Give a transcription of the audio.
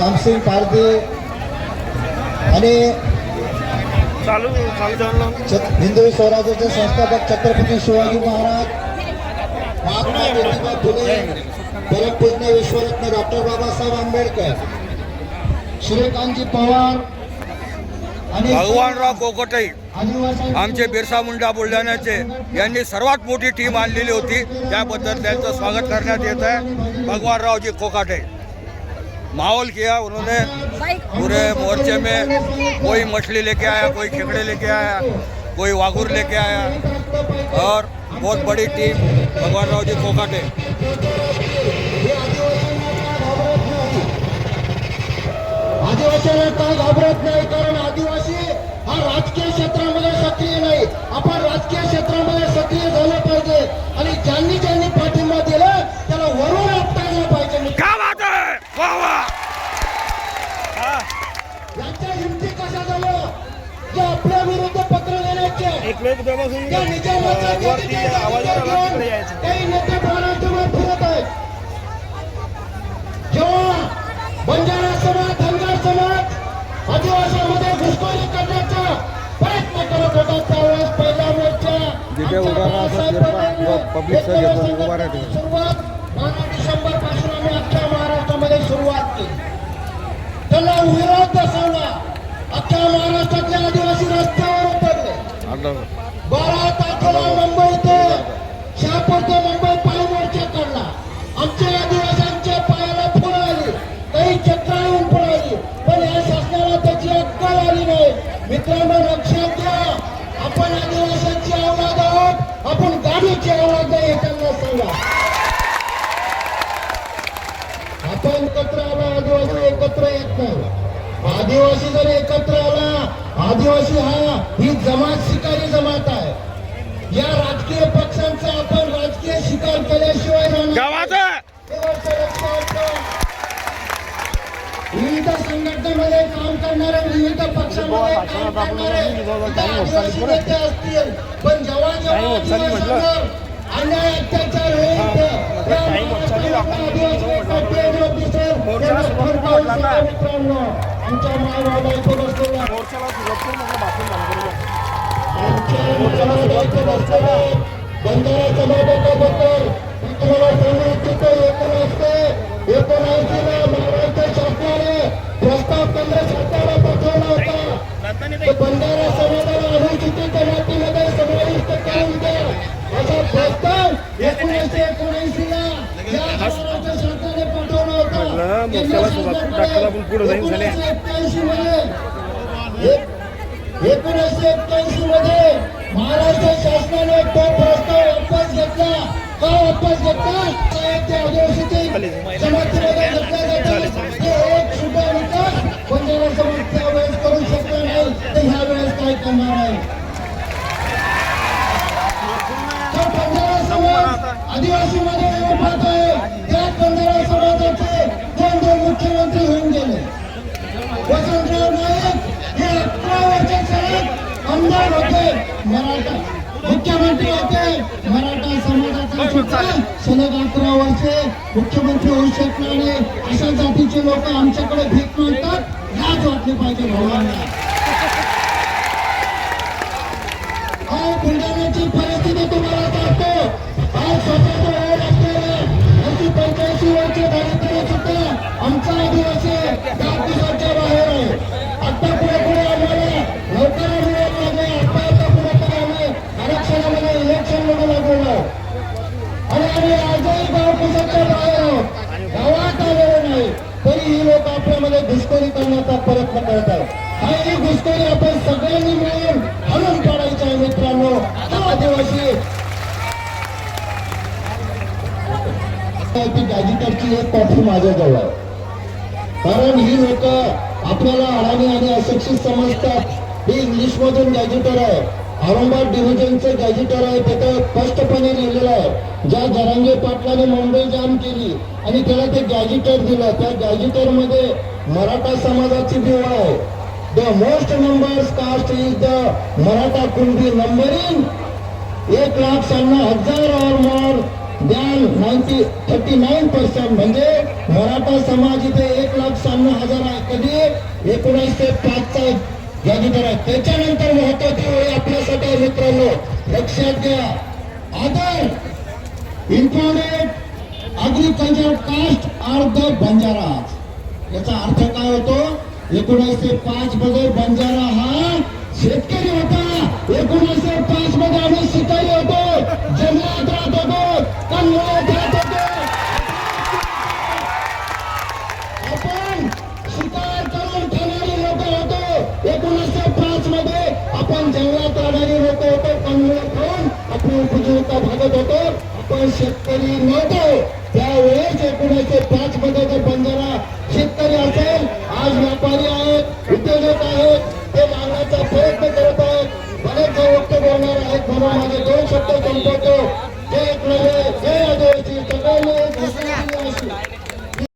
श्यामसिंग पारधी आणि हिंदवी स्वराज्याचे संस्थापक छत्रपती शिवाजी महाराज महात्मा ज्योतिबा फुले परमपूज्य विश्वरत्न डॉक्टर बाबासाहेब आंबेडकर श्रीकांतजी पवार आणि भगवानराव कोकोटे आमचे बिरसा मुंडा बुलढाण्याचे यांनी सर्वात मोठी टीम आणलेली होती. त्याबद्दल त्यांचं स्वागत करण्यात येत आहे. भगवानरावजी कोकाटे. माहौल किया, उन्होंने पूरे मोर्चे में कोई मछली लेके आया, कोई खेकड़े लेके आया, कोई वागुर लेके आया, और बहुत बड़ी टीम भगवान राव जी कोकाटे आदिवासी हा राजकीय क्षेत्रामध्ये सक्रिय नाही. आपण राजकीय क्षेत्रामध्ये एक वेळ बसून वरती आवाज तिकडे यायचं. बंजारा समाज धनगर समाज आदिवासीमध्ये घुसखोरी करण्याचा प्रयत्न करत होता त्यावेळेस पहिला मोर्चा जिथे आमच्या बारा तारखेला मुंबई ते शहापूर ते मुंबई पाय मोर्चा काढला आमच्या आदिवासींच्या पायाला फुलं आली. काही चक्र चक्राळून पळाली पण या शासनाला त्याची अक्कल आली नाही. मित्रांनो लक्षात घ्या. आपण आदिवासांची अवलाद आहोत. आपण गाडीची अवलाद नाही त्यांना सांगा. आपण एकत्र आला आदिवासी एकत्र येत नाही. आदिवासी जर एकत्र आला आदिवासी हा ही जमात शिकारी जमात आहे. या राजकीय पक्षांचा आपण राजकीय शिकार केल्याशिवाय. विविध संघटनेमध्ये काम करणारे विविध पक्षामध्ये काम करणारे नेते असतील. पण जेव्हा जेव्हा अन्याय अत्याचार होईल मित्रांनो. आमच्या मायबाबा इथे बसलेल्या मोर्चाला सुरक्षित आपण पुढे जाईन झाले. एकोणीसशे एक्क्याऐंशी मध्ये एकोणीसशे मध्ये महाराष्ट्र शासनाने तो प्रस्ताव वापस घेतला का वापस घेतला त्या ते आदिवासीचे जमातीमध्ये एक सुद्धा विकास बंजारा समाज त्यावेळेस करू शकला नाही तर ह्या वेळेस काय करणार आहे आदिवासीमध्ये येऊन मराठा. मुख्यमंत्री होते. मराठा समाजाचा सुद्धा सलग अकरा वर्षे मुख्यमंत्री होऊ नाही. अशा जातीचे लोक आमच्याकडे भीक मागतात. ह्याच वाटले पाहिजे भावांना बुलढाण्याची परिस्थिती तुम्हाला सांगतो. आज स्वतःचा प्रयत्न करत आहे हा ही घुसखोरी आपण सगळ्यांनी मिळून हलून काढायची आहे मित्रांनो. आदिवासी. ती गाजीकरची एक कॉफी माझ्याजवळ आहे. कारण ही लोक आपल्याला अडाणी आणि अशिक्षित समजतात. हे इंग्लिश मधून गॅजेटर आहे. औरंगाबाद डिव्हिजनचे गॅजिटर आहे तिथं स्पष्टपणे लिहिलेलं आहे. ज्या जरांगे पाटलाने मुंबई जाम केली आणि त्याला ते गॅजेटर दिलं त्या गॅजेटरमध्ये मराठा समाजाची बिव आहे the most numbers caste is the Maratha Kunbi numbering एक लाख शहाण्णव हजार और more than ninety thirty nine percent म्हणजे मराठा समाज इथे एक लाख शहाण्णव हजार आहे. कधी? एकोणीसशे पाचचा जादूगर आहे त्याच्यानंतर महत्वाची वेळ आपल्यासाठी मित्रांनो लक्षात घ्या. Other important agriculture caste are the Banjara. याचा अर्थ काय होतो? एकोणीसशे पाच मध्ये बंजारा हा शेतकरी होता. एकोणीसशे पाच मध्ये आम्ही शिकारी होतो. जंगलात राहत होतो. कन्नडात राहत होतो आपली उपजीविका भागत होतो आपण शेतकरी नव्हतो त्यावेळेस एकोणीसशे पाच मध्ये जो बंजारा शेतकरी असेल आज व्यापारी आहेत उद्योजक आहेत ते मारण्याचा प्रयत्न करत आहेत. बरेच जे वक्तव्य बोलणार आहेत म्हणून माझे दोन शब्द संपवतो.